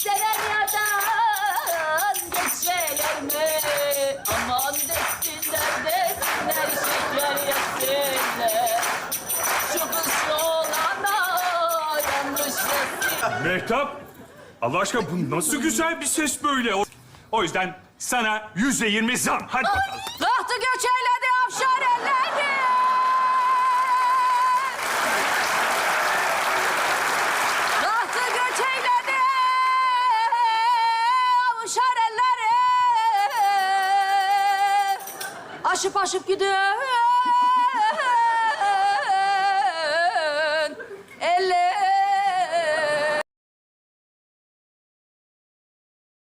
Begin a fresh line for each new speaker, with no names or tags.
Sever yardan geçeler mi? Aman desinler desinler şeker yesinler. Şu kız olana yanlış yesin.
Mehtap, Allah aşkına bu nasıl güzel bir ses böyle? O, o yüzden sana yüzde yirmi zam. Hadi bakalım.
Bahtı göçe afşar elleri. Aşıp aşıp gidiyor